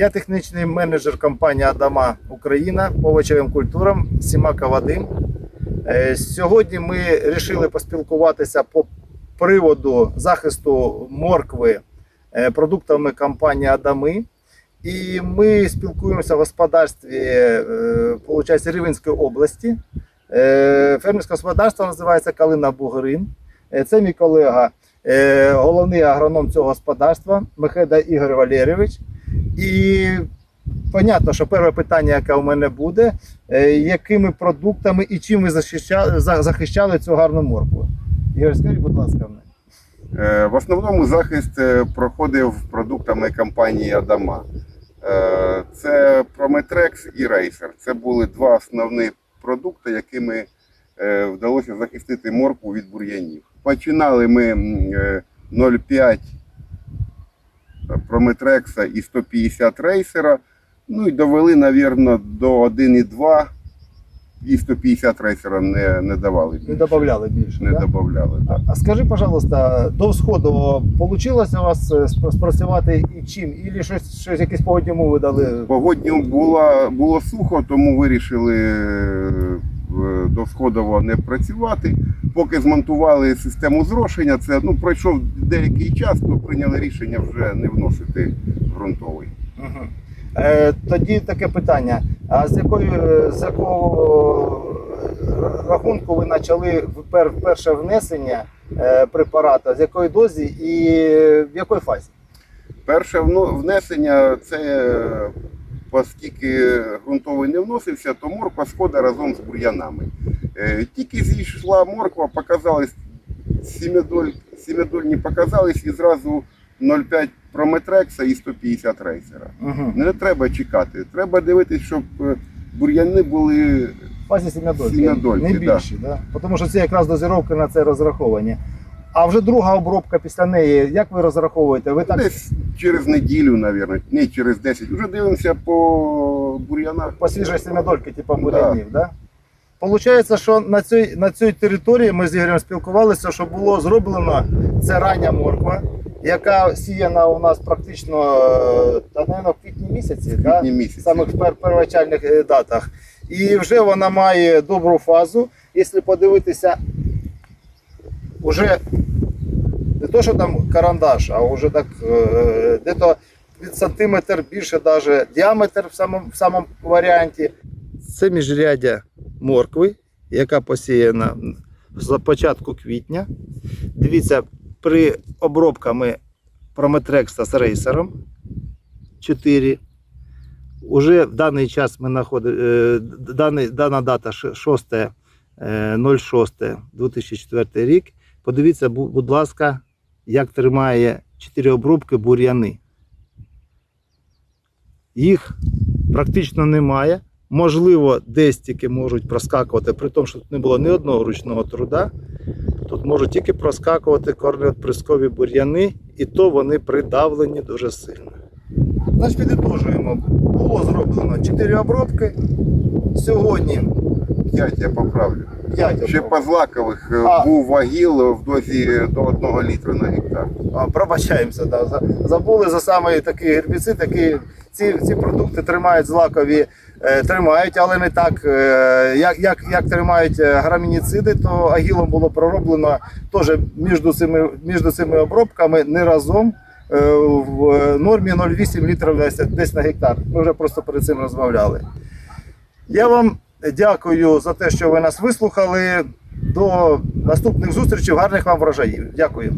Я технічний менеджер компанії Адама Україна по овочевим культурам Сімака Вадим. Е, Сьогодні ми вирішили поспілкуватися по приводу захисту моркви е, продуктами компанії Адами. І ми спілкуємося в господарстві е, Рівенської області. Фермерське господарство називається Калина Бугрин. Е, Це мій колега, головний агроном цього господарства Мехеда Ігор Валерійович. І понятно, що перше питання, яке у мене буде, е, якими продуктами і чим ви захищали, захищали цю гарну моркву? Ігор, скажіть, будь ласка, мене. Е, В основному захист е, проходив продуктами компанії Адама. Це Прометрекс і Рейсер. Це були два основні продукти, якими вдалося захистити моркву від бур'янів. Починали ми е, 0,5 Прометрекса і 150 рейсера. Ну і довели, мабуть, до 1,2 і 150 рейсера не, не давали. Не додавали більше. Не да? додавали. А- А скажи, пожалуйста, до всходу вийшло у вас е, спрацювати і чим? Ілі щось, щось якісь погодні умови дали? Погодні було, було сухо, тому вирішили е, до сходово не працювати. Поки змонтували систему зрошення, це ну пройшов деякий час, то прийняли рішення вже не вносити ґрунтовий. Угу. Е, тоді таке питання: а з якої з якого е, рахунку ви почали перше внесення е, препарата, з якої дозі і в якої фазі? Перше внесення це е, оскільки ґрунтовий не вносився, то морква сходить разом з бур'янами. Е, Тільки зійшла морква, показались сім'ядоль, сім'ядольні показались і зразу 0,5 прометрекса і 150 рейсера. Угу. Не треба чекати. Треба дивитися, щоб е, бур'яни були В фазі сім'ядольки, не да. більше, да. тому що це якраз дозіровки на це розраховані. А вже друга обробка після неї, як ви розраховуєте? Ви так десь через неділю, мабуть, не через 10. Уже дивимося по бур'янах. по свіжій сім'ядольки, типу бурянів, да. Получається, що на цій, на цій території ми з Ігорем спілкувалися, що було зроблено це рання морква, яка сіяна у нас практично е, та, наверно, в квітні місяці, В квітні місяці. самих пер, первоначальних е, датах. І вже вона має добру фазу. Якщо подивитися, вже не то, що там карандаш, а вже так е, де-то від сантиметр більше даже діаметр в самому, в самому варіанті. Це міжрядя моркви, яка посіяна з початку квітня. Дивіться, при обробками прометрекса з рейсером 4. Уже в даний час ми знаходимо, даний, дана дата 6 е, 06-2004 рік. Подивіться, будь ласка, як тримає 4 обробки бур'яни. Їх практично немає. Можливо, десь тільки можуть проскакувати, при тому, що тут не було ні одного ручного труда. Тут можуть тільки проскакувати корнеотприскові бур'яни, і то вони придавлені дуже сильно. Значить, підітожуємо. Було зроблено 4 обробки. Сьогодні 5 я поправлю. 5 Ще обробок. по злакових е, А. був вагіл в дозі до 1 літра на гектар. А, Пробачаємося, да. за- забули за саме такий гербіцид, такий, ці, ці продукти тримають злакові, тримають, але не так, е, як, як, як тримають е, грамініциди, то агілом було пророблено теж між цими, між цими обробками не разом. е, В нормі 0,8 літрів десь на гектар. Ми вже просто перед цим розмовляли. Я вам дякую за те, що ви нас вислухали. До наступних зустрічей. Гарних вам врожаїв. Дякую.